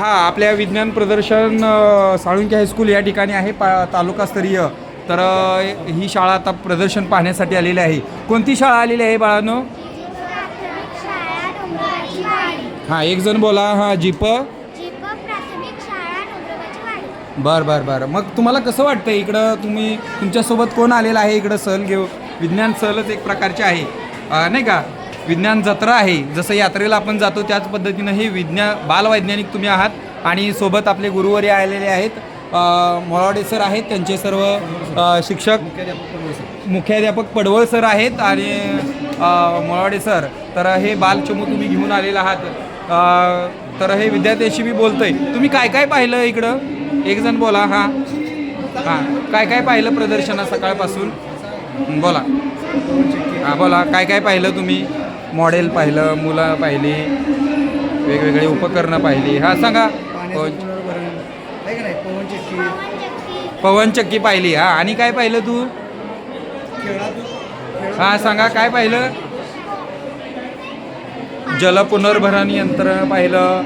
हा आपल्या विज्ञान प्रदर्शन अ, साळुंके हायस्कूल या ठिकाणी आहे पा तालुकास्तरीय. तर अ, ही शाळा आता प्रदर्शन पाहण्यासाठी आलेली आहे. कोणती शाळा आलेली आहे बाळानो? प्राथमिक शाळा वाडी हां एक जण बोला. हां जीप. जीप प्राथमिक शाळा वाडी बर बर बर. मग तुम्हाला कसं वाटतं इकडं? तुम्ही तुमच्यासोबत कोण आलेलं आहे? इकडं सहल घेऊ विज्ञान सहलच एक प्रकारची आहे. अ, नाही का? विज्ञान जत्रा आहे. जसं यात्रेला आपण जातो त्याच पद्धतीनं हे विज्ञान बालवैज्ञानिक तुम्ही आहात आणि सोबत आपले गुरुवारी आलेले आहेत. मोराडे सर आहेत त्यांचे सर्व शिक्षक मुख्याध्यापक पडवळ सर आहेत आणि मोराडे सर. तर हे बालचमू तुम्ही घेऊन आलेला आहात. तर हे विद्यार्थ्यांशी मी बोलतोय. तुम्ही काय काय पाहिलं इकडं? एक जण बोला हां. हां काय काय पाहिलं प्रदर्शना सकाळपासून? बोला. हां बोला. काय काय पाहिलं तुम्ही? मॉडेल पाहिलं मुलं पाहिली वेगवेगळी उपकरणं पाहिली. हां सांगा. पवन- पवनचक्की पवनचक्की पाहिली. हां आणि काय पाहिलं तू? हां सांगा काय पाहिलं? जलपुनर्भरण यंत्र पाहिलं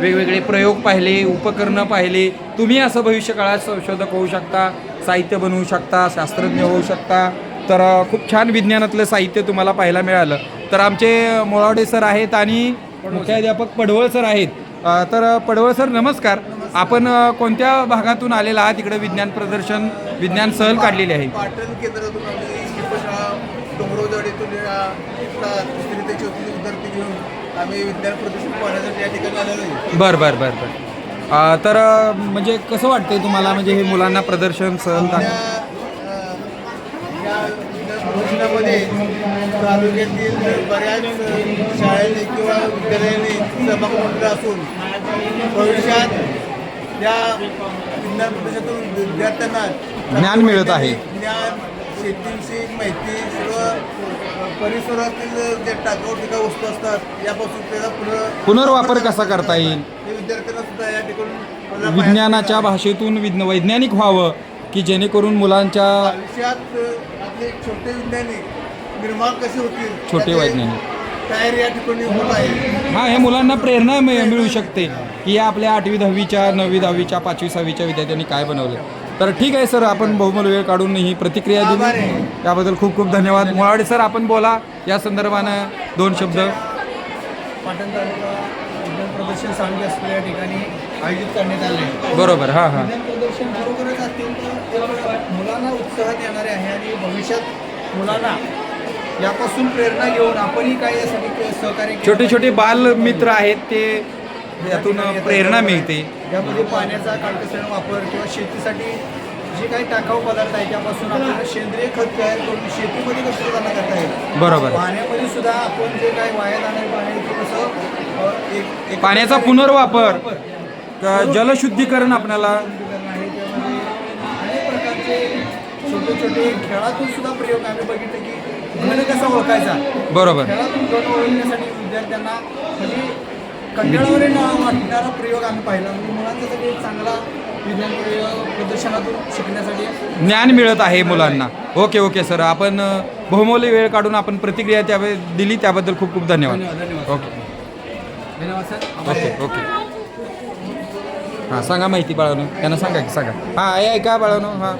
वेगवेगळे प्रयोग पाहिले उपकरणं पाहिले. तुम्ही असं भविष्यकाळात संशोधक होऊ शकता साहित्य बनवू शकता शास्त्रज्ञ होऊ शकता. तर खूप छान विज्ञानातलं साहित्य तुम्हाला पाहायला मिळालं. तर आमचे मोळावडे सर आहेत आणि मुख्याध्यापक पडवळ सर आहेत. तर पडवळ सर नमस्कार. आपण कोणत्या भागातून आलेला आहात? इकडे विज्ञान प्रदर्शन विज्ञान सहल काढलेली आहे. पाटण केंद्रातून आम्ही शिल्पशाळा डोंगरवजाडीतून या इथला तिसरी ते चौथी विद्यार्थी घेऊन आम्ही विज्ञान प्रदर्शन पाहण्यासाठी या ठिकाणी आलेलो आहे. बर बर बर बर. अ, तर म्हणजे कसं वाटतंय तुम्हाला? म्हणजे हे मुलांना प्रदर्शन सहल प्रदर्शनामध्ये तालुक्यातील बऱ्याच शाळेने किंवा विद्यालयांनी सहभाग नोंदवला असून भविष्यात या विज्ञान प्रदर्शनातून विद्यार्थ्यांना ज्ञान मिळत आहे. ज्ञान शेतीविषयी माहिती सर्व परिसरातील जे टाकाऊ टिकाऊ वस्तू असतात यापासून त्याचा पुनः पुनर्वापर कसा करता येईल हे विद्यार्थ्यांना सुद्धा या ठिकाणी विज्ञानाच्या भाषेतून विज्ञ वैज्ञानिक व्हावं की जेणेकरून मुलांच्या भविष्यात आपले छोटे वैज्ञानिक निर्माण कसे होतील? छोटे वैज्ञानिक. तयारी या ठिकाणी होत आहे. हा हे मुलांना प्रेरणा मिळ- मिळू शकते की या आपल्या आठवी दहावीच्या नववी दहावीच्या पाचवी सहावीच्या विद्यार्थ्यांनी काय बनवलं तर ठीक आहे सर आपण बहुमूल्य वेळ काढून ही प्रतिक्रिया आभार दिली आहे. त्याबद्दल खूप खूप धन्यवाद. मुळाडे सर आपण बोला. या संदर्भानं दोन शब्द. पाटण तालुका विज्ञान प्रदर्शन सांगली असलेल्या या ठिकाणी आयोजित करण्यात आले बरोबर हां हां. प्रदर्शन खरोखरच अत्यंत मुलांना उत्साहात येणारे आहे आणि भविष्यात मुलांना यापासून प्रेरणा घेऊन आपणही काही यासाठी सहकार्य छोटे. छोटे बालमित्र आहेत ते यातून प्रेरणा मिळते. यामध्ये पाण्याचा काटकसरीने वापर किंवा शेतीसाठी जे काही टाकाऊ पदार्थ आहे त्यापासून आपल्याला सेंद्रिय खत तयार करून शेतीमध्ये कसं सुधारणा करता येईल बरोबर. पाण्यामध्ये सुद्धा आपण जे काही वाया जाणारे पाणी कसं एक पाण्याचा पुनर्वापर. क- जलशुद्धीकरण आपल्याला? शुद्धीकरण आहे त्यामध्ये अनेक प्रकारचे छोटे छोटे खेळातून सुद्धा प्रयोग आम्ही बघितले की घन कसा ओळखायचा? बरोबर. खेळातून घन ओळखण्यासाठी विद्यार्थ्यांना म्हणजे कंटाळावर न वाटणारा प्रयोग आम्ही पाहिला. म्हणजे मुलांच्यासाठी एक चांगला विज्ञान प्रयोग प्रदर्शनातून शिकण्यासाठी ज्ञान मिळत आहे मुलांना. Okay okay sir. आपण अ, बहुमूल्य वेळ काढून आपण प्रतिक्रिया त्यावेळी दिली. त्याबद्दल खूप खूप धन्यवाद. ओके. धन्यवाद सर. Okay okay. हां सांगा माहिती बाळानो. त्यांना सांगा की सांगा. हां आहे ऐका बाळानो हां.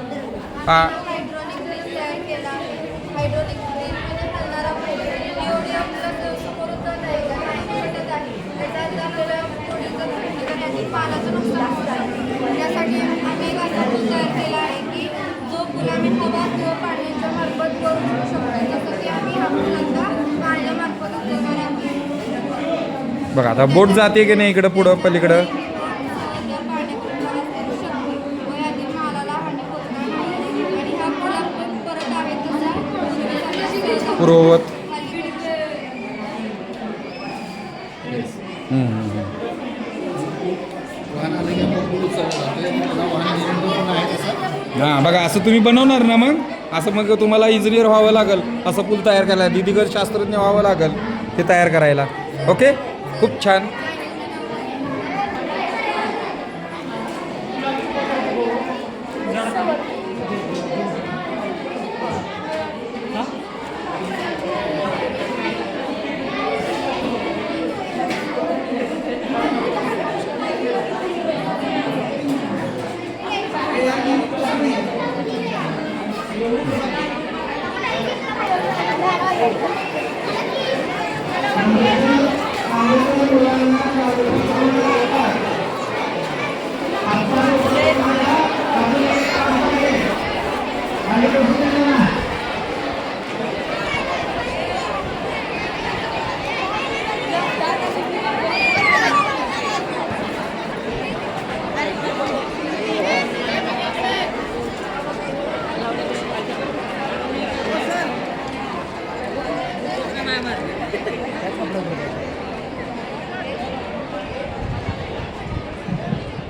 हां. हायड्रॉलिक ग्रील तयार केला आहे. हायड्रॉलिक ग्रील म्हणजे हलणारा पूर्ववत. हां बघा असं तुम्ही बनवणार ना मग? असं मग तुम्हाला इंजिनियर व्हावं लागेल. असं पूल तयार करायला दिदीगर शास्त्रज्ञ व्हावं लागेल ते तयार करायला. ओके खूप छान. Thank you.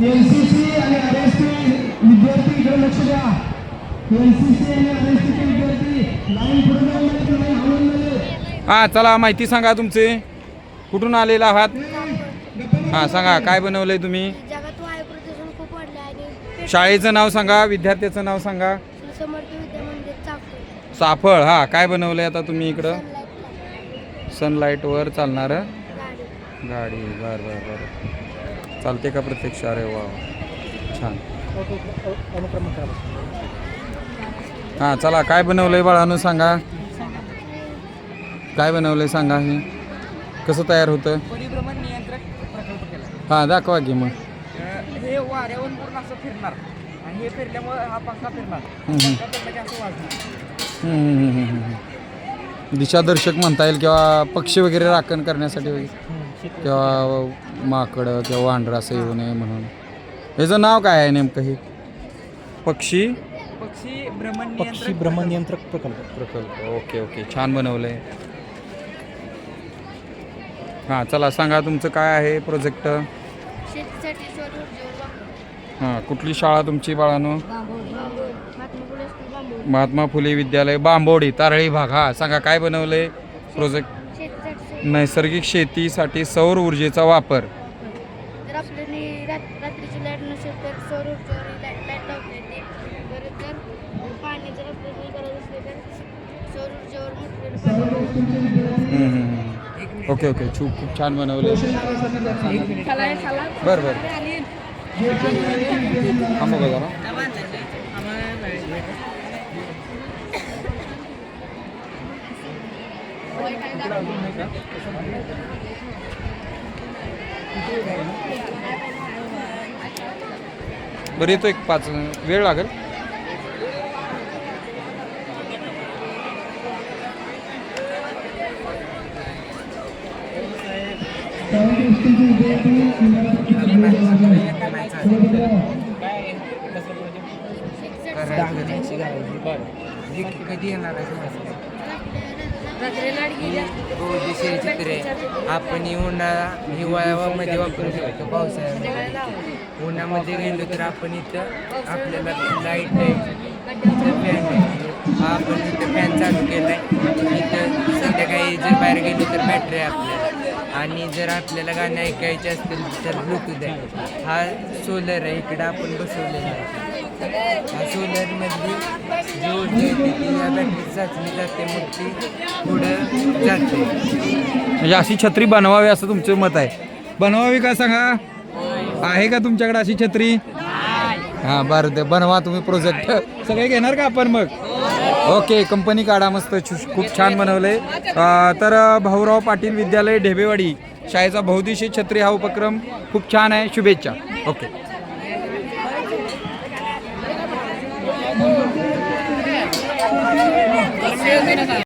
N C C आणि आर एस टी विद्यार्थी इकडे लक्ष द्या. एन सी सी आणि आर एस टीचे विद्यार्थी लाईन पुढे जाऊन नाही लाईन हलवून नाही हां चला माहिती सांगा तुमचे. कुठून आलेला आहात? हां सांगा काय बनवलंय तुम्ही? शाळेचं नाव सांगा विद्यार्थ्याचं नाव सांगा. साफळ हां काय बनवलंय आता तुम्ही इकडं? सनलाईट सनलाईटवर चालणारं गाडी. गाडी बर बर बर. चालते का प्रत्यक्ष अरे वा छान. हां चला काय बनवलंय बाळानं सांगा. काय बनवलंय सांगा हे. कसं तयार होतं? हां दाखवा की मग. हे वाऱ्यावर पूर्ण असं फिरणार. आणि हे फिरल्यामुळे हा पंखा फिरणार. दिशादर्शक म्हणता येईल किंवा पक्षी वगैरे राखण करण्यासाठी वगैरे. किंवा माकडं किंवा वांढरं असं येऊ नये म्हणून. ह्याचं नाव काय आहे नेमकं हे? पक्षी? पक्षी भ्रमण पक्षी भ्रमण नियंत्रक प्रकल्प. प्रकल्प. Okay okay. छान बनवलंय. हां चला सांगा तुमचं काय आहे प्रोजेक्ट शेतीसाठी हां कुठली शाळा तुमची बाळानो महात्मा फुले स्कूल बांबू महात्मा फुले विद्यालय बांबोडी तारळी भाग हा सांगा काय बनवलंय? प्रोजेक्ट शेतीसाठी नैसर्गिक शेतीसाठी सौर ऊर्जेचा वापर. जर आपल्याला रात रात्रीची लाइट नसेल तर सौर ऊर्जेवर लाइट लाइट लावता येते. परत जर पाणी जर आपल्याला गरज असली तर सौर ऊर्जेवर मोटरीने पाणी हम्म, हम्म, हम्म. Okay okay. खूप खूप छान बनवले बरं बरं. थांबा बघा. जरा. बरं येतो एक पाच वेळ लागेल. कधी येणार गोदीशी चित्रे आपण उन्हाळा हिवाळ्यामध्ये वापरू शकतो पावसाळ्यामध्ये. उन्हामध्ये गेलो तर आपण इथं आपल्याला लाइट आहे इथं फॅन आहे. हा आपण इथं फॅन चालू केला आहे इथं संध्याकाळी जर बाहेर गेलो तर बॅटरी आहे आपल्याला. आणि जर आपल्याला गाणे ऐकायचे असतील तर ब्लूटूथ आहे. हा सोलर आहे इकडं आपण बसवलेला आहे. सोलरमधली जी ऊर्जा येते ती या बॅटरीत जाते मग ती पुढं जाते. म्हणजे अशी छत्री बनवावी असं तुमचं मत आहे. बनवावी का सांगा? आहे का तुमच्याकडे अशी छत्री? हां बरं ते बनवा तुम्ही प्रोजेक्ट सगळे घेणार का आपण मग? ओके कंपनी काढा मस्त छु- खूप छान बनवलंय. तर भाऊराव पाटील विद्यालय ढेबेवाडी शाळेचा बहुदिशी छत्री हा उपक्रम खूप छान आहे. शुभेच्छा. ओके. 強めるが